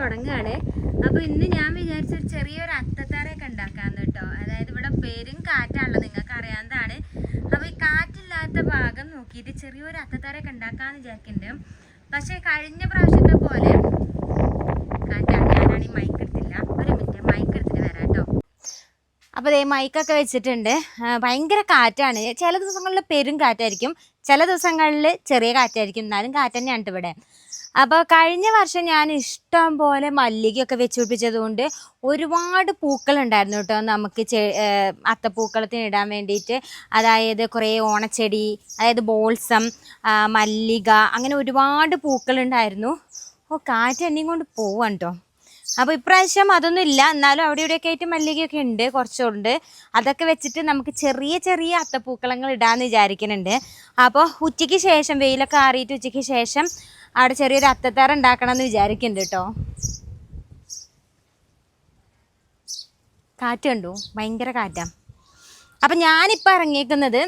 തുടങ്ങുകയാണ്. അപ്പോൾ ഇന്ന് ഞാൻ വിചാരിച്ച ഒരു ചെറിയൊരു അത്തത്താറയൊക്കെ ഉണ്ടാക്കാന്ന് കേട്ടോ. അതായത് ഇവിടെ പേരും കാറ്റാണല്ലോ നിങ്ങൾക്ക് അറിയാവുന്നതാണ്. അപ്പോൾ ഈ കാറ്റില്ലാത്ത ഭാഗം നോക്കിയിട്ട് ചെറിയൊരു അത്തത്താറയൊക്കെ ഉണ്ടാക്കാന്ന് വിചാരിക്കുന്നുണ്ട് പക്ഷേ കഴിഞ്ഞ പ്രാവശ്യത്തെ പോലെ കാറ്റാണ്. ഞാനാണ് ഈ മൈക്ക് എടുത്തില്ല. ഒരു മിനിറ്റ് മൈക്ക് എടുത്തിട്ട് വരാം കേട്ടോ. അപ്പോൾ ദേ മൈക്കൊക്കെ വെച്ചിട്ടുണ്ട്. ഭയങ്കര കാറ്റാണ്. ചില ദിവസങ്ങളിൽ പെരും കാറ്റായിരിക്കും. ചില ദിവസങ്ങളിൽ ചെറിയ കാറ്റായിരിക്കും. എന്നാലും കാറ്റ് തന്നെയാണ് ഇവിടെ അപ്പോൾ കഴിഞ്ഞ വർഷം ഞാൻ ഇഷ്ടം പോലെ മല്ലികയൊക്കെ വെച്ച് പിടിപ്പിച്ചത് കൊണ്ട് ഒരുപാട് പൂക്കളുണ്ടായിരുന്നു കേട്ടോ. നമുക്ക് ചെ അത്തപ്പൂക്കളത്തിന് ഇടാൻ വേണ്ടിയിട്ട്. അതായത് കുറേ ഓണച്ചെടി അതായത് ബോൾസം മല്ലിക അങ്ങനെ ഒരുപാട് പൂക്കളുണ്ടായിരുന്നു. ഓ കാറ്റ് എന്നെയും കൊണ്ട് പോവാണ് കേട്ടോ അപ്പോൾ ഇപ്രാവശ്യം അതൊന്നും ഇല്ല. എന്നാലും അവിടെ ഇവിടെയൊക്കെ ആയിട്ട് മല്ലികയൊക്കെ ഉണ്ട് കുറച്ചുണ്ട്. അതൊക്കെ വെച്ചിട്ട് നമുക്ക് ചെറിയ ചെറിയ അത്തപ്പൂക്കളങ്ങൾ ഇടാമെന്ന് വിചാരിക്കുന്നുണ്ട്. അപ്പോൾ ഉച്ചയ്ക്ക് ശേഷം വെയിലൊക്കെ ആറിയിട്ട് ഉച്ചയ്ക്ക് ശേഷം അവിടെ ചെറിയൊരു അത്തത്താറ ഉണ്ടാക്കണം എന്ന് വിചാരിക്കുന്നുണ്ട് കേട്ടോ. കാറ്റ് കണ്ടു? ഭയങ്കര കാറ്റാണ് അപ്പം ഞാനിപ്പോൾ ഇറങ്ങിയേക്കുന്നത്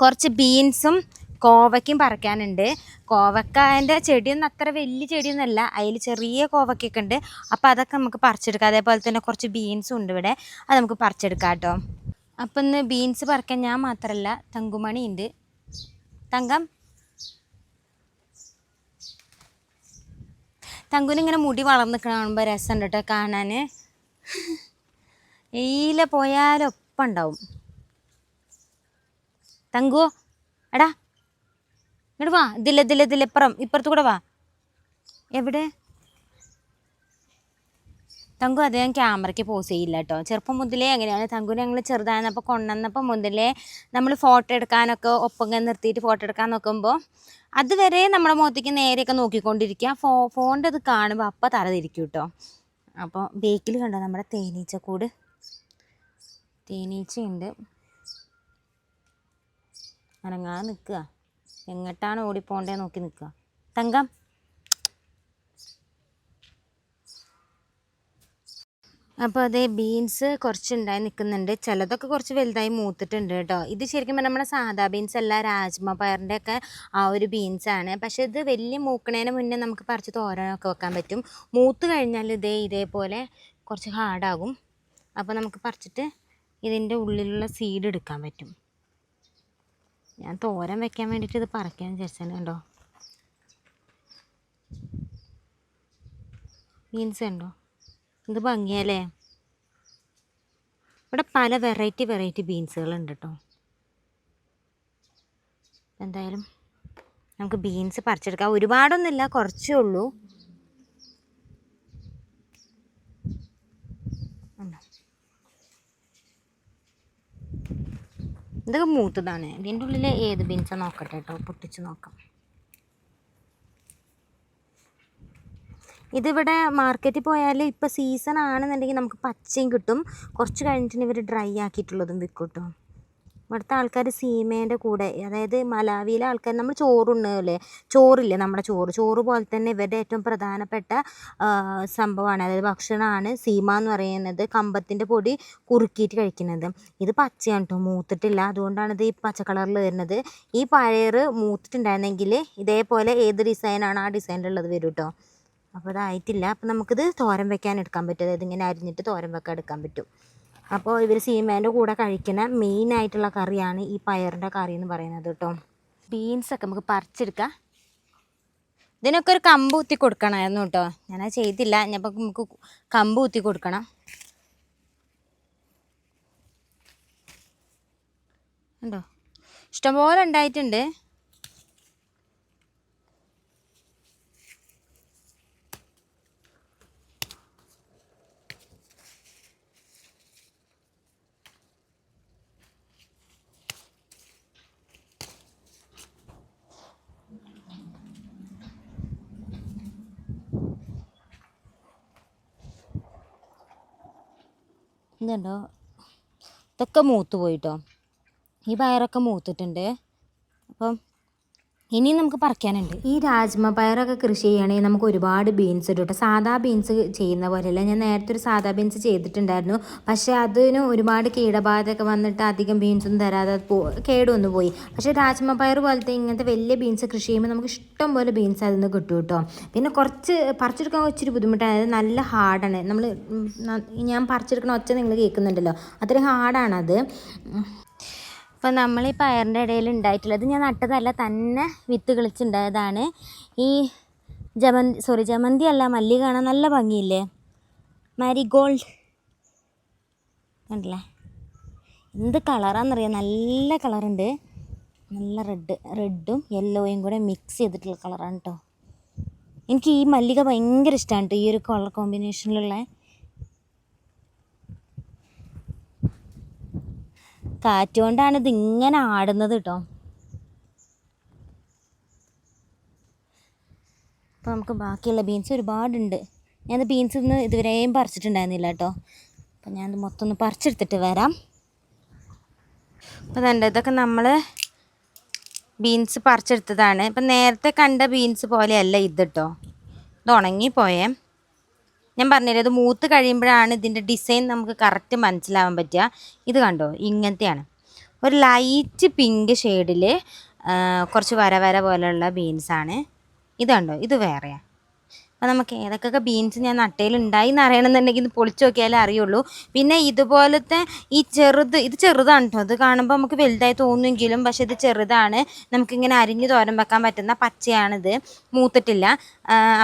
കുറച്ച് ബീൻസും കോവയ്ക്കും പറിക്കാനുണ്ട്. കോവക്കായന്റെ ചെടിയൊന്നും അത്ര വലിയ ചെടിയൊന്നുമല്ല അതിൽ ചെറിയ കോവയ്ക്കൊക്കെ ഉണ്ട്. അപ്പോൾ അതൊക്കെ നമുക്ക് പറിച്ചെടുക്കാം. അതേപോലെ തന്നെ കുറച്ച് ബീൻസും ഉണ്ട് ഇവിടെ. അത് നമുക്ക് പറിച്ചെടുക്കാം കേട്ടോ. അപ്പം ഇന്ന് ബീൻസ് പറിക്കാൻ ഞാൻ മാത്രമല്ല തങ്കുമണി ഉണ്ട്. തങ്കം തങ്കുന് ഇങ്ങനെ മുടി വളർന്ന് കാണുമ്പോൾ രസമുണ്ട് കേട്ടോ കാണാൻ ഈല പോയാലൊപ്പം ഉണ്ടാവും. തങ്കുവോ എടാ ഇങ്ങോട്ട് വാ. ഇതില്ല ഇതില്ല ഇതില്ല ഇപ്പുറം ഇപ്പുറത്ത് കൂടെ വാ. എവിടെ? തങ്കു ഞാൻ ക്യാമറയ്ക്ക് പോസ് ചെയ്യില്ല കേട്ടോ ചെറുപ്പം മുതലേ അങ്ങനെയാണ്. തങ്കുനെ ഞങ്ങൾ ചെറുതായിരുന്നപ്പോൾ കൊണ്ടുവന്നപ്പോൾ മുതലേ നമ്മൾ ഫോട്ടോ എടുക്കാനൊക്കെ ഒപ്പം നിർത്തിയിട്ട് ഫോട്ടോ എടുക്കാൻ നോക്കുമ്പോൾ അതുവരെ നമ്മുടെ മുഖത്തേക്ക് നേരെയൊക്കെ നോക്കിക്കൊണ്ടിരിക്കുക. ഫോ ഫോണിന്റെ അത് കാണുമ്പോൾ അപ്പം തറതിരിക്കും കേട്ടോ അപ്പോൾ ബേക്കിൽ കണ്ടോ നമ്മുടെ തേനീച്ചക്കൂട്? തേനീച്ചയുണ്ട്. അനങ്ങാതെ നിൽക്കുക. എങ്ങോട്ടാണ് ഓടിപ്പോണ്ടേ നോക്കി നിൽക്കുക. തങ്കം. അപ്പോൾ അതേ ബീൻസ് കുറച്ചുണ്ടായി നിൽക്കുന്നുണ്ട് ചിലതൊക്കെ കുറച്ച് വലുതായി മൂത്തിട്ടുണ്ട് കേട്ടോ. ഇത് ശരിക്കും പറഞ്ഞാൽ നമ്മുടെ സാധാ ബീൻസ് അല്ല രാജ്മ പയറിന്റെ ഒക്കെ ആ ഒരു ബീൻസാണ് പക്ഷേ ഇത് വലിയ മൂക്കണേന് മുന്നേ നമുക്ക് പറിച്ച് തോരനൊക്കെ വെക്കാൻ പറ്റും. മൂത്ത് കഴിഞ്ഞാൽ ഇതേ ഇതേപോലെ കുറച്ച് ഹാർഡാകും അപ്പോൾ നമുക്ക് പറിച്ചിട്ട് ഇതിന്റെ ഉള്ളിലുള്ള സീഡ് എടുക്കാൻ പറ്റും. ഞാൻ തോരൻ വെക്കാൻ വേണ്ടിയിട്ട് ഇത് പറിക്കാൻ വിചാരിച്ചാണ് കേട്ടോ ബീൻസ് കണ്ടോ? ഇത് ഭംഗിയല്ലേ? ഇവിടെ പല വെറൈറ്റി വെറൈറ്റി ബീൻസുകളുണ്ട് കേട്ടോ എന്തായാലും നമുക്ക് ബീൻസ് പറിച്ചെടുക്കാം. ഒരുപാടൊന്നുമില്ല കുറച്ചേ ഉള്ളൂ? ഇതൊക്കെ മൂത്തതാണ്. ഇതിന്റെ ഉള്ളിൽ ഏത് ബീൻസാണ് നോക്കട്ടെ കേട്ടോ പൊട്ടിച്ച് നോക്കാം. ഇതിവിടെ മാർക്കറ്റിൽ പോയാൽ ഇപ്പോൾ സീസൺ ആണെന്നുണ്ടെങ്കിൽ നമുക്ക് പച്ചയും കിട്ടും. കുറച്ച് കഴിഞ്ഞിട്ട് ഇവർ ഡ്രൈ ആക്കിയിട്ടുള്ളതും വിൽക്കും കേട്ടോ ഇവിടുത്തെ ആൾക്കാർ സീമേന്റെ കൂടെ അതായത് മലാവിയിലെ ആൾക്കാർ നമ്മൾ ചോറുണ്ണല്ലേ? ചോറില്ലേ നമ്മുടെ ചോറ്? ചോറ് പോലെ തന്നെ ഇവരുടെ ഏറ്റവും പ്രധാനപ്പെട്ട സംഭവമാണ്. അതായത് ഭക്ഷണമാണ് സീമ എന്ന് പറയുന്നത്. കമ്പത്തിന്റെ പൊടി കുറുക്കിയിട്ട് കഴിക്കുന്നത്. ഇത് പച്ചയാണ് കേട്ടോ മൂത്തിട്ടില്ല. അതുകൊണ്ടാണ് ഇത് ഈ പച്ച കളറിൽ വരുന്നത്. ഈ പയർ മൂത്തിട്ടുണ്ടായിരുന്നെങ്കിൽ ഇതേപോലെ ഏത് ഡിസൈനാണ് ആ ഡിസൈനിലുള്ളത് വരും കേട്ടോ അപ്പോൾ അതായിട്ടില്ല അപ്പോൾ നമുക്കിത് തോരൻ വെക്കാൻ എടുക്കാൻ പറ്റും. അതായത് ഇങ്ങനെ അരിഞ്ഞിട്ട് തോരൻ വെക്കാൻ എടുക്കാൻ പറ്റും. അപ്പോൾ ഇവർ സീമേന്റെ കൂടെ കഴിക്കുന്ന മെയിൻ ആയിട്ടുള്ള കറിയാണ് ഈ പയറിന്റെ കറി എന്ന് പറയുന്നത് കേട്ടോ. ബീൻസൊക്കെ നമുക്ക് പറിച്ചെടുക്കാം. ഇതിനൊക്കെ ഒരു കമ്പ് കുത്തി കൊടുക്കണമായിരുന്നു കേട്ടോ. ഞാനത് ചെയ്തില്ല. ഞാൻ നമുക്ക് കമ്പ് കുത്തി കൊടുക്കണം. ഉണ്ടോ ഇഷ്ടംപോലെ ഉണ്ടായിട്ടുണ്ട്. ഇതുണ്ടോ? ഇതൊക്കെ മൂത്ത് പോയിട്ടോ. ഈ പയറൊക്കെ മൂത്തിട്ടുണ്ട്. അപ്പം ഇനിയും നമുക്ക് പറിക്കാനുണ്ട്. ഈ രാജ്മ പയറൊക്കെ കൃഷി ചെയ്യുകയാണെങ്കിൽ നമുക്ക് ഒരുപാട് ബീൻസ് കേട്ടോ സാധാ ബീൻസ് ചെയ്യുന്ന പോലെയല്ല. ഞാൻ നേരത്തെ ഒരു സാധാ ബീൻസ് ചെയ്തിട്ടുണ്ടായിരുന്നു. പക്ഷേ അതിന് ഒരുപാട് കീടബാധയൊക്കെ വന്നിട്ട് അധികം ബീൻസൊന്നും തരാതെ പോ കേടുവന്നു പോയി. പക്ഷേ രാജ്മ പയർ പോലത്തെ ഇങ്ങനത്തെ വലിയ ബീൻസ് കൃഷി ചെയ്യുമ്പോൾ നമുക്ക് ഇഷ്ടം പോലെ ബീൻസ് അതിൽ നിന്ന് കിട്ടും കേട്ടോ പിന്നെ കുറച്ച് പറിച്ചെടുക്കാൻ ഇച്ചിരി ബുദ്ധിമുട്ടാണ്. അതായത് നല്ല ഹാർഡാണ്. നമ്മൾ ഞാൻ പറിച്ചെടുക്കണ ഒച്ച നിങ്ങൾ കേൾക്കുന്നുണ്ടല്ലോ. അത്രയും ഹാർഡാണത്. അപ്പോൾ നമ്മൾ ഈ പയറിന്റെ ഇടയിൽ ഉണ്ടായിട്ടുള്ളത് ഞാൻ നട്ടതല്ല തന്നെ വിത്ത് കിളിച്ചുണ്ടായതാണ്. ഈ ജമന്തി സോറി ജമന്തി അല്ല മല്ലി കാണാൻ നല്ല ഭംഗിയില്ലേ? മാരിഗോൾഡ്. കണ്ടില്ലേ? എന്ത് കളറാണെന്നറിയാം നല്ല കളറുണ്ട്. നല്ല റെഡ് റെഡും യെല്ലോയും കൂടെ മിക്സ് ചെയ്തിട്ടുള്ള കളറാണ് കേട്ടോ എനിക്ക് ഈ മല്ലിക ഭയങ്കര ഇഷ്ടമാണ് കേട്ടോ ഈ ഒരു കളർ കോമ്പിനേഷനിലുള്ള കാറ്റ് കൊണ്ടാണ് ഇത് ഇങ്ങനെ ആടുന്നത് കേട്ടോ അപ്പോൾ നമുക്ക് ബാക്കിയുള്ള ബീൻസ് ഒരുപാടുണ്ട്. ഞാൻ ബീൻസ് ഇന്ന് ഇതുവരെയും പറിച്ചിട്ടുണ്ടായിരുന്നില്ല കേട്ടോ അപ്പോൾ ഞാൻ മൊത്തം ഒന്ന് പറിച്ചെടുത്തിട്ട് വരാം. അപ്പോൾ തന്നെ ഇതൊക്കെ നമ്മൾ ബീൻസ് പറിച്ചെടുത്തതാണ്. ഇപ്പം നേരത്തെ കണ്ട ബീൻസ് പോലെയല്ല ഇത് കേട്ടോ ഇത് ഉണങ്ങിപ്പോയേ. ഞാൻ പറഞ്ഞില്ലേ ഇത് മൂത്ത് കഴിയുമ്പോഴാണ് ഇതിന്റെ ഡിസൈൻ നമുക്ക് കറക്റ്റ് മനസ്സിലാവാൻ പറ്റുക. ഇത് കണ്ടോ? ഇങ്ങനത്തെയാണ്. ഒരു ലൈറ്റ് പിങ്ക് ഷെയ്ഡിൽ കുറച്ച് വര വര പോലെയുള്ള ബീൻസാണ് ഇത് കണ്ടോ? ഇത് വേറെയാണ് അപ്പോൾ നമുക്ക് ഏതൊക്കെ ബീൻസ് ഞാൻ നട്ടയിൽ ഉണ്ടായി എന്ന് അറിയണമെന്നുണ്ടെങ്കിൽ ഇത് പൊളിച്ച് നോക്കിയാലേ അറിയുള്ളൂ. പിന്നെ ഇതുപോലത്തെ ഈ ചെറുത് ഇത് ചെറുതാണ് കേട്ടോ ഇത് കാണുമ്പോൾ നമുക്ക് വലുതായി തോന്നുമെങ്കിലും പക്ഷേ ഇത് ചെറുതാണ്. നമുക്കിങ്ങനെ അരിഞ്ഞ് തോരൻ വെക്കാൻ പറ്റുന്ന പച്ചയാണിത്. മൂത്തിട്ടില്ല.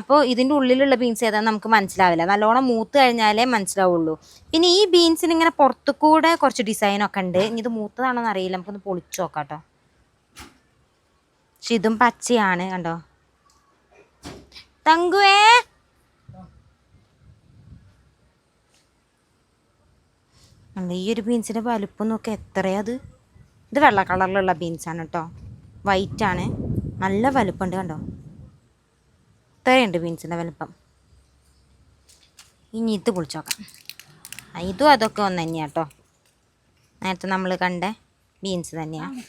അപ്പോൾ ഇതിന്റെ ഉള്ളിലുള്ള ബീൻസ് ഏതാണെന്ന് നമുക്ക് മനസ്സിലാവില്ല. നല്ലോണം മൂത്ത് കഴിഞ്ഞാലേ മനസ്സിലാവുള്ളൂ. പിന്നെ ഈ ബീൻസിന് ഇങ്ങനെ പുറത്തു കൂടെ കുറച്ച് ഡിസൈനൊക്കെ ഉണ്ട്. ഇനി ഇത് മൂത്തതാണോ എന്ന് അറിയില്ല. നമുക്കൊന്ന് പൊളിച്ച് നോക്കാം കേട്ടോ പക്ഷെ ഇതും പച്ചയാണ് കണ്ടോ. തങ്കുവേ. നമ്മൾ ഈ ഒരു ബീൻസിന്റെ വലുപ്പം നോക്കി എത്രയാ അത്? ഇത് വെള്ള കളറിലുള്ള ബീൻസാണ് കേട്ടോ വൈറ്റ് ആണ്. നല്ല വലുപ്പമുണ്ട് കണ്ടോ? ഇത്രയുണ്ട് ബീൻസിന്റെ വലുപ്പം. ഇനി ഇത് പൊളിച്ച് നോക്കാം. ആ, ഇതും അതൊക്കെ ഒന്ന് തന്നെയാണ് കേട്ടോ നേരത്തെ നമ്മൾ കണ്ട ബീൻസ് തന്നെയാണ്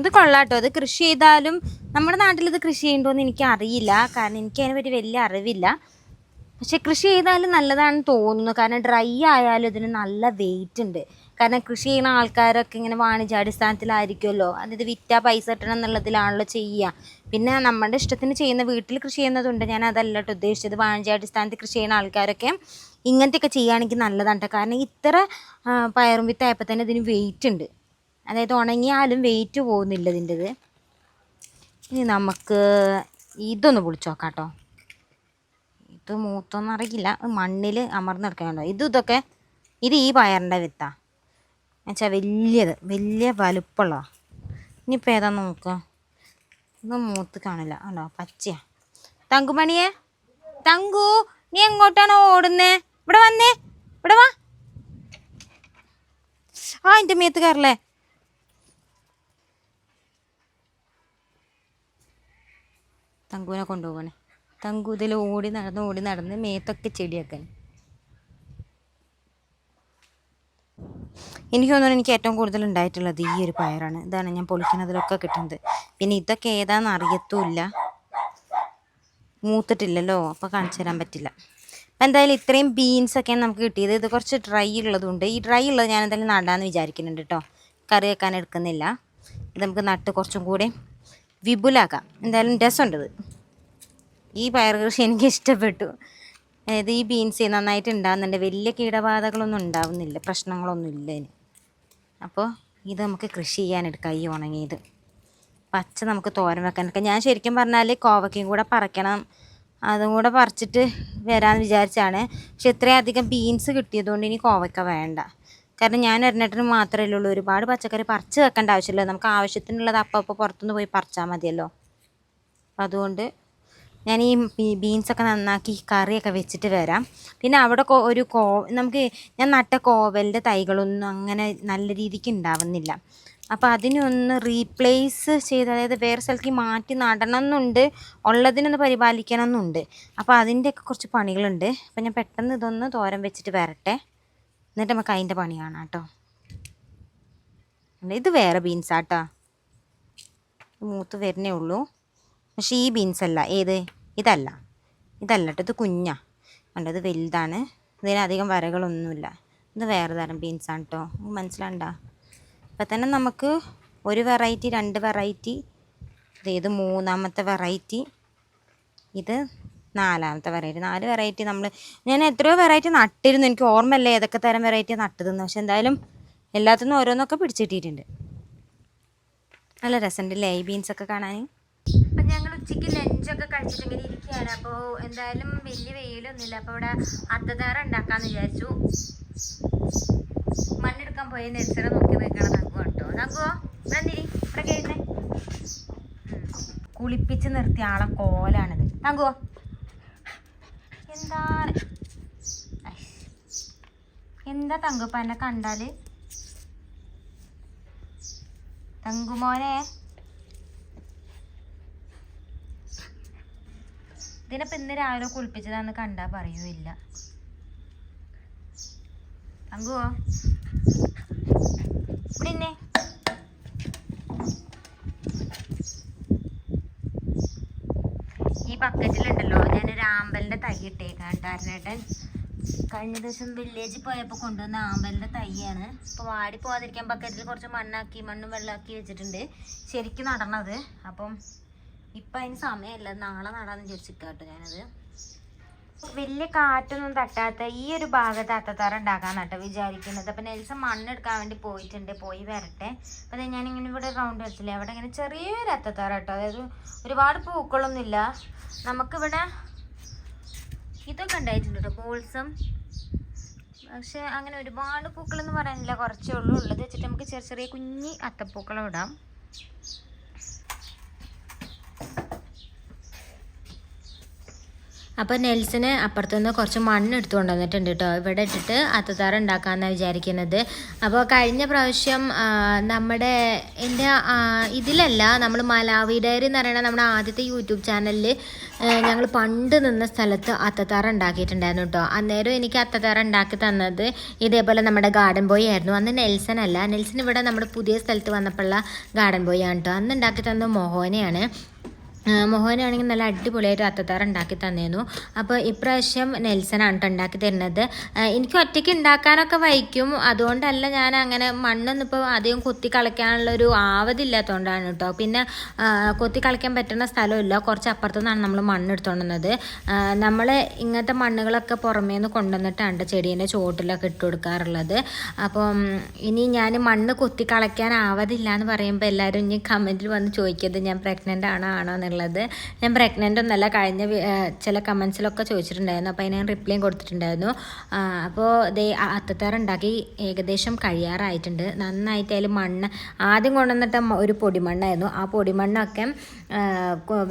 ഇത് കൊള്ളാട്ടോ. ഇത് കൃഷി ചെയ്താലും നമ്മുടെ നാട്ടിൽ ഇത് കൃഷി ചെയ്യണ്ടോന്ന് എനിക്ക് അറിയില്ല കാരണം എനിക്ക് അതിനെ പറ്റി വലിയ അറിവില്ല. പക്ഷെ കൃഷി ചെയ്താലും നല്ലതാണെന്ന് തോന്നുന്നു. കാരണം ഡ്രൈ ആയാലും ഇതിന് നല്ല വെയിറ്റ് ഉണ്ട്. കാരണം കൃഷി ചെയ്യുന്ന ആൾക്കാരൊക്കെ ഇങ്ങനെ വാണിജ്യാടിസ്ഥാനത്തിലായിരിക്കുമല്ലോ. അതായത് വിറ്റാ പൈസ കിട്ടണം എന്നുള്ളതിലാണല്ലോ ചെയ്യുക. പിന്നെ നമ്മുടെ ഇഷ്ടത്തിന് ചെയ്യുന്ന വീട്ടിൽ കൃഷി ചെയ്യുന്നതുണ്ട്. ഞാൻ അതല്ല കേട്ടോ ഉദ്ദേശിച്ചത്. വാണിജ്യാടിസ്ഥാനത്തിൽ കൃഷി ചെയ്യുന്ന ആൾക്കാരൊക്കെ ഇങ്ങനത്തെയൊക്കെ ചെയ്യുകയാണെങ്കിൽ നല്ലതാണ് കാരണം ഇത്ര പയറും വിത്തായപ്പോൾ തന്നെ ഇതിന് വെയിറ്റ് ഉണ്ട്. അതായത് ഉണങ്ങിയാലും വെയിറ്റ് പോകുന്നില്ല ഇതിന്റെത്. ഇനി നമുക്ക് ഇതൊന്ന് പൊളിച്ച് നോക്കാം കേട്ടോ. ഇത് മൂത്തൊന്നും അറിയില്ല. മണ്ണിൽ അമർന്നെടുക്കണ്ടോ ഇത് ഇതൊക്കെ ഇത് ഈ പയറിന്റെ വിത്താ. എന്നുവെച്ചാൽ വലിയത്. വലിയ വലുപ്പമുള്ള ഇനിയിപ്പോൾ ഏതാ നോക്കുക ഇത് മൂത്ത് കാണില്ല. ആണോ പച്ചയാ. തങ്കുമണിയെ തങ്കു നീ എങ്ങോട്ടാണോ ഓടുന്നേ? ഇവിടെ വന്നേ. ഇവിടെ വാ. ആ എന്റെ മേത്ത് കയറല്ലേ. തങ്കുവിനെ കൊണ്ടുപോകണേ തങ്കു ഇതിൽ ഓടി നടന്ന് ഓടി നടന്ന് മേത്തൊക്കെ ചെടിയാക്കാൻ. എനിക്ക് തോന്നുന്നു എനിക്ക് ഏറ്റവും കൂടുതൽ ഉണ്ടായിട്ടുള്ളത് ഈ ഒരു പയറാണ്. ഇതാണ് ഞാൻ പൊളിക്കുന്നതിലൊക്കെ കിട്ടുന്നത്. പിന്നെ ഇതൊക്കെ ഏതാണെന്ന് അറിയത്തുമില്ല. മൂത്തിട്ടില്ലല്ലോ അപ്പോൾ കാണിച്ചു തരാൻ പറ്റില്ല. അപ്പം എന്തായാലും ഇത്രയും ബീൻസൊക്കെയാണ് നമുക്ക് കിട്ടിയത്. ഇത് കുറച്ച് ഡ്രൈ ഉള്ളതുണ്ട്. ഈ ഡ്രൈ ഉള്ളത് ഞാൻ എന്തായാലും നടാമെന്ന് വിചാരിക്കുന്നുണ്ട് കേട്ടോ കറി വെക്കാൻ എടുക്കുന്നില്ല. ഇത് നമുക്ക് നട്ട് കുറച്ചും കൂടി വിപുലാക്കാം. എന്തായാലും രസമുണ്ടത്. ഈ പയർ കൃഷി എനിക്ക് ഇഷ്ടപ്പെട്ടു. അതായത് ഈ ബീൻസ് നന്നായിട്ട് ഉണ്ടാകുന്നുണ്ട് വലിയ കീടബാധകളൊന്നും ഉണ്ടാവുന്നില്ല. പ്രശ്നങ്ങളൊന്നും ഇല്ല ഇതിന് അപ്പോൾ ഇത് നമുക്ക് കൃഷി ചെയ്യാനെടുക്കാം കൈ ഉണങ്ങിയത്. പച്ച നമുക്ക് തോരൻ വെക്കാനൊക്കെ ഞാൻ ശരിക്കും പറഞ്ഞാൽ കോവക്കയും കൂടെ പറിക്കണം. അതും കൂടെ പറിച്ചിട്ട് വരാമെന്ന് വിചാരിച്ചാണ്. പക്ഷെ ഇത്രയധികം ബീൻസ് കിട്ടിയതുകൊണ്ട് ഇനി കോവക്ക വേണ്ട. കാരണം ഞാൻ ഒരെണ്ണത്തിന് മാത്രമേ ഉള്ളൂ. ഒരുപാട് പച്ചക്കറി പറിച്ച് വെക്കേണ്ട ആവശ്യമില്ല. നമുക്ക് ആവശ്യത്തിനുള്ളത് അപ്പം അപ്പോൾ പുറത്തുനിന്ന് പോയി പറിച്ചാൽ മതിയല്ലോ. അതുകൊണ്ട് ഞാൻ ഈ ബീൻസൊക്കെ നന്നാക്കി കറിയൊക്കെ വെച്ചിട്ട് വരാം. പിന്നെ അവിടെ ഒരു കോ നമുക്ക് ഞാൻ നട്ട കോവലിന്റെ തൈകളൊന്നും അങ്ങനെ നല്ല രീതിക്ക് ഉണ്ടാവുന്നില്ല. അപ്പോൾ അതിനൊന്ന് റീപ്ലേസ് ചെയ്ത് അതായത് വേറെ സ്ഥലത്തേക്ക് മാറ്റി നടണം എന്നുണ്ട് ഉള്ളതിനൊന്ന് പരിപാലിക്കണം എന്നുണ്ട് അപ്പോൾ അതിന്റെയൊക്കെ കുറച്ച് പണികളുണ്ട്. അപ്പോൾ ഞാൻ പെട്ടെന്ന് ഇതൊന്ന് തോരൻ വെച്ചിട്ട് വരട്ടെ. എന്നിട്ട് നമുക്ക് അതിന്റെ പണി കാണാം കേട്ടോ. ഇത് വേറെ ബീൻസാട്ടോ മൂത്ത് വരുന്നേ ഉള്ളൂ. പക്ഷേ ഈ ബീൻസ് അല്ല. ഏത്? ഇതല്ല. ഇതല്ല കേട്ടോ. ഇത് കുഞ്ഞാ. കണ്ടോ? ഇത് വലുതാണ്. ഇതിനധികം വരകളൊന്നുമില്ല. ഇത് വേറെ തരം ബീൻസാണ് കേട്ടോ. മനസ്സിലാണ്ടാ? അപ്പം തന്നെ നമുക്ക് ഒരു വെറൈറ്റി രണ്ട് വെറൈറ്റി ഇത് മൂന്നാമത്തെ വെറൈറ്റി ഇത് നാലാമത്തെ വെറൈറ്റി നാല് വെറൈറ്റി നമ്മൾ ഞാൻ എത്രയോ വെറൈറ്റി നട്ടിരുന്നു. എനിക്ക് ഓർമ്മയല്ലേ ഏതൊക്കെ തരം വെറൈറ്റി നട്ടതെന്ന്. പക്ഷെ എന്തായാലും എല്ലാത്തിനും ഓരോന്നൊക്കെ പിടിച്ചിട്ടിട്ടുണ്ട്. നല്ല രസമുണ്ട് ലൈ ബീൻസ് ഒക്കെ കാണാൻ. അപ്പം ഞങ്ങൾ ഉച്ചയ്ക്ക് ലഞ്ചൊക്കെ കഴിച്ചിട്ട് ഇങ്ങനെ ഇരിക്കുകയാണ്. അപ്പോൾ എന്തായാലും വലിയ വെയിലൊന്നുമില്ല. അപ്പോൾ ഇവിടെ അത്തതാറ ഉണ്ടാക്കാന്ന് വിചാരിച്ചു. മണ്ണെടുക്കാൻ പോയി. നെൽസറ നോക്കി നിൽക്കണം. തങ്കുവ കേട്ടോ. നഗുവോ ഇവിടെ ഇവിടെ കുളിപ്പിച്ച് നിർത്തിയ ആളെ കോലാണിത്. തങ്കുവോ എന്താണ് ഐ. എന്താ തങ്കുപ്പനെ കണ്ടാൽ? തങ്കുമോനെ. ഇതിനിപ്പോ ഇന്ന് രാവിലെ കുളിപ്പിച്ചതാന്ന് കണ്ടാ പറയൂല്ല തങ്കുവോ ഇവിടെ ഇന്നെ. ഈ ബക്കറ്റിലുണ്ടല്ലോ ഞാനൊരു ആമ്പലിന്റെ തൈ കേട്ടാരനേട്ടൻ കഴിഞ്ഞ ദിവസം വില്ലേജിൽ പോയപ്പോൾ കൊണ്ടുവന്ന ആമ്പലിന്റെ തൈയാണ്. ഇപ്പോൾ വാടി പോകാതിരിക്കാൻ ബക്കറ്റിൽ കുറച്ച് മണ്ണാക്കി മണ്ണും വെള്ളമാക്കി വെച്ചിട്ടുണ്ട്. ശരിക്കും നടണത്. അപ്പം ഇപ്പം അതിന് സമയമല്ല. നാളെ നടാന്ന് വിചാരിച്ചിട്ടോ ഞാനത്. വലിയ കാറ്റൊന്നും തട്ടാത്ത ഈ ഒരു ഭാഗത്ത് അത്തത്താറ ഉണ്ടാക്കാന്നാട്ടോ വിചാരിക്കുന്നത്. അപ്പം നെൽസൺ മണ്ണെടുക്കാൻ വേണ്ടി പോയിട്ടുണ്ട്. പോയി വരട്ടെ. അപ്പം ഞാൻ ഇങ്ങനെ ഇവിടെ റൗണ്ട് വെച്ചില്ലേ? അവിടെ ഇങ്ങനെ ചെറിയൊരു അത്തത്താറ കേട്ടോ. അതായത് ഒരുപാട് പൂക്കളൊന്നുമില്ല. നമുക്കിവിടെ ഇതൊക്കെ ഉണ്ടായിട്ടുണ്ട് ബോൾസം. പക്ഷെ അങ്ങനെ ഒരുപാട് പൂക്കളെന്ന് പറയാനില്ല കുറച്ചേ ഉള്ളൂ. ഉള്ളത് വെച്ചിട്ട് നമുക്ക് ചെറിയ ചെറിയ കുഞ്ഞി അത്തപ്പൂക്കളം ഇടാം. അപ്പോൾ നെൽസിന് അപ്പുറത്തുനിന്ന് കുറച്ച് മണ്ണ് എടുത്തു കൊണ്ടുവന്നിട്ടുണ്ട് കേട്ടോ. ഇവിടെ ഇട്ടിട്ട് അത്തത്താറ ഉണ്ടാക്കാമെന്നാണ് വിചാരിക്കുന്നത്. അപ്പോൾ കഴിഞ്ഞ പ്രാവശ്യം നമ്മുടെ എന്റെ ഇതിലല്ല നമ്മൾ മലാവി ഡയറി എന്ന് പറയുന്ന നമ്മുടെ ആദ്യത്തെ യൂട്യൂബ് ചാനലിൽ ഞങ്ങൾ പണ്ട് നിന്ന സ്ഥലത്ത് അത്തത്താറ ഉണ്ടാക്കിയിട്ടുണ്ടായിരുന്നു കേട്ടോ. അന്നേരം എനിക്ക് അത്തത്താറ ഉണ്ടാക്കി തന്നത് ഇതേപോലെ നമ്മുടെ ഗാർഡൻ ബോയ് ആയിരുന്നു. അന്ന് നെൽസൺ അല്ല നെൽസൺ ഇവിടെ നമ്മുടെ പുതിയ സ്ഥലത്ത് വന്നപ്പോഴുള്ള ഗാർഡൻ ബോയ് ആണ് കേട്ടോ. അന്ന് ഉണ്ടാക്കി തന്നത് മോഹോനെയാണ്. മോഹനാണെങ്കിൽ നല്ല അടിപൊളിയായിട്ട് അത്തത്താറ് ഉണ്ടാക്കി തന്നിരുന്നു അപ്പോൾ ഇപ്രാവശ്യം നെൽസനാണ് കേട്ടോ ഉണ്ടാക്കി തരുന്നത്. എനിക്ക് ഒറ്റയ്ക്ക് ഉണ്ടാക്കാനൊക്കെ വൈക്കും. അതുകൊണ്ടല്ല ഞാൻ അങ്ങനെ മണ്ണൊന്നും ഇപ്പോൾ അധികം കൊത്തി കളിക്കാനുള്ളൊരു ആവതില്ലാത്തതുകൊണ്ടാണ് കേട്ടോ പിന്നെ കുത്തി കളിക്കാൻ പറ്റുന്ന സ്ഥലമില്ല. കുറച്ച് അപ്പുറത്തു നിന്നാണ് നമ്മൾ മണ്ണ് എടുത്തുകൊണ്ടുവന്നത് നമ്മൾ ഇങ്ങനത്തെ മണ്ണുകളൊക്കെ പുറമേ നിന്ന് കൊണ്ടുവന്നിട്ടാണ് ചെടീന്റെ ചുവട്ടിലൊക്കെ ഇട്ട് കൊടുക്കാറുള്ളത്. അപ്പം ഇനി ഞാൻ മണ്ണ് കുത്തി കളയ്ക്കാൻ ആവതില്ല എന്ന് പറയുമ്പോൾ എല്ലാവരും ഇനി കമന്റിൽ വന്ന് ചോദിക്കരുത്. ഞാൻ പ്രഗ്നന്റ് ആണോ ആണോ എന്നുള്ളത് ഞാൻ പ്രഗ്നന്റ് ഒന്നല്ല കഴിഞ്ഞ ചില കമൻസിലൊക്കെ ചോദിച്ചിട്ടുണ്ടായിരുന്നു. അപ്പോൾ അതിന് ഞാൻ റിപ്ലൈയും കൊടുത്തിട്ടുണ്ടായിരുന്നു. അപ്പോൾ ദേ അത്തത്താറുണ്ടാക്കി ഏകദേശം കഴിയാറായിട്ടുണ്ട്. നന്നായിട്ട് അതിൽ മണ്ണ് ആദ്യം കൊണ്ടുവന്നിട്ട് ഒരു പൊടിമണ്ണായിരുന്നു. ആ പൊടിമണ്ണൊക്കെ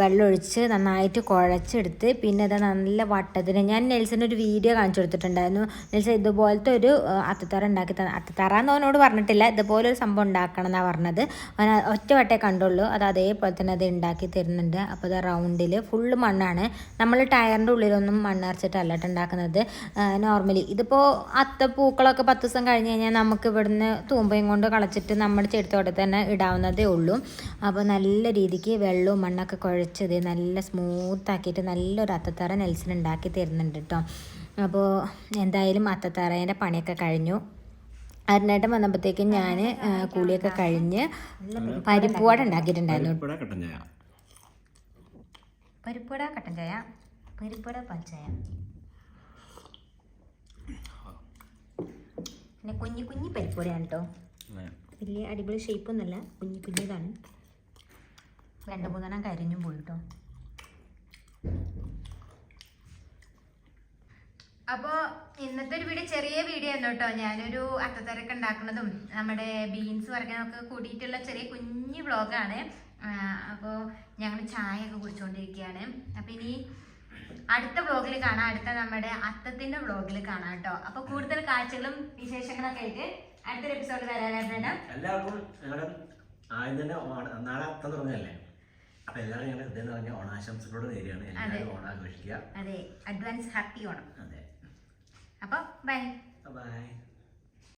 വെള്ളമൊഴിച്ച് നന്നായിട്ട് കുഴച്ചെടുത്ത് പിന്നെ അത് നല്ല വട്ടത്തിന് ഞാൻ നെൽസിന്റെ ഒരു വീഡിയോ കാണിച്ചു കൊടുത്തിട്ടുണ്ടായിരുന്നു. നെൽസൺ ഇതുപോലത്തെ ഒരു അത്തത്താറ ഉണ്ടാക്കി തന്നെ അത്തത്താറ എന്ന് അവനോട് പറഞ്ഞിട്ടില്ല. ഇതുപോലെ ഒരു സംഭവം ഉണ്ടാക്കണം എന്നാണ് പറഞ്ഞത്. അവൻ ഒറ്റവട്ടേ ഒറ്റ വട്ടേ കണ്ടുള്ളൂ. അത് അതേപോലെ തന്നെ അത് ഉണ്ടാക്കി തരുന്നുണ്ട്. അപ്പോൾ അത് റൗണ്ടിൽ ഫുള്ള് മണ്ണാണ്. നമ്മൾ ടയറിന്റെ ഉള്ളിലൊന്നും മണ്ണ് നിറച്ചിട്ടല്ല കേട്ടോ ഉണ്ടാക്കുന്നത് നോർമലി ഇതിപ്പോൾ അത്തപ്പൂക്കളൊക്കെ പത്ത് ദിവസം കഴിഞ്ഞ് കഴിഞ്ഞാൽ നമുക്ക് ഇവിടുന്ന് തൂമ്പയും കൊണ്ട് കളച്ചിട്ട് നമ്മുടെ ചെടുത്തോടെ തന്നെ ഇടാവുന്നതേ ഉള്ളൂ. അപ്പോൾ നല്ല രീതിക്ക് വെള്ളവും മണ്ണൊക്കെ കുഴച്ചത് നല്ല സ്മൂത്താക്കിയിട്ട് നല്ലൊരു അത്തത്തറ നെൽസിന് ഉണ്ടാക്കി തരുന്നുണ്ട് കേട്ടോ അപ്പോൾ എന്തായാലും അത്തത്തറേന്റെ പണിയൊക്കെ കഴിഞ്ഞു. അരുണേട്ടൻ വന്നപ്പോഴത്തേക്കും ഞാൻ കൂളിയൊക്കെ കഴിഞ്ഞ് പരിപ്പുവാട് ഉണ്ടാക്കിയിട്ടുണ്ടായിരുന്നു പരിപ്പുവട കട്ടൻ ചായ പരിപ്പുവട പാൽച്ചായ പിന്നെ കുഞ്ഞു കുഞ്ഞു പരിപ്പുവടയാണ് കേട്ടോ വലിയ അടിപൊളി ഷേപ്പൊന്നുമല്ല കുഞ്ഞു കുഞ്ഞിതാണ്. രണ്ട് മൂന്നെണ്ണം കരിഞ്ഞും പോയി കേട്ടോ അപ്പോൾ ഇന്നത്തെ ഒരു വീഡിയോ ചെറിയ വീഡിയോ ആണ് കേട്ടോ ഞാനൊരു അത്തത്തരക്ക് ഉണ്ടാക്കുന്നതും നമ്മുടെ ബീൻസ് വറക്കാനൊക്കെ കൂടിയിട്ടുള്ള ചെറിയ കുഞ്ഞു വ്ളോഗാണ് അപ്പോൾ ഞങ്ങൾ ചായയൊക്കെ കുടിച്ചുകൊണ്ടിരിക്കുകയാണ് അപ്പോൾ ഇനി അടുത്ത വ്ളോഗിൽ കാണാം. അടുത്ത നമ്മുടെ അത്തത്തിന്റെ വ്ളോഗിൽ കാണാം കേട്ടോ. അപ്പോൾ കൂടുതൽ കാഴ്ചകളും വിശേഷങ്ങളൊക്കെ ആയിട്ട് അടുത്തൊരു എപ്പിസോഡ് വരാനായിട്ട് എല്ലാവർക്കും ഞങ്ങളുടെ ആദ്യം തന്നെ നാളെ അത്തം തുടങ്ങല്ലേ അപ്പൊ എല്ലാവരും ഞങ്ങളുടെ ഹൃദയം നിറഞ്ഞ ഓണാശംസകളോട് നേരിയാണ്. എല്ലാവരും ഓണാഘോഷിക്കുക. അതെ. Advance happy Onam. അതെ. അപ്പോൾ ബൈ ബൈ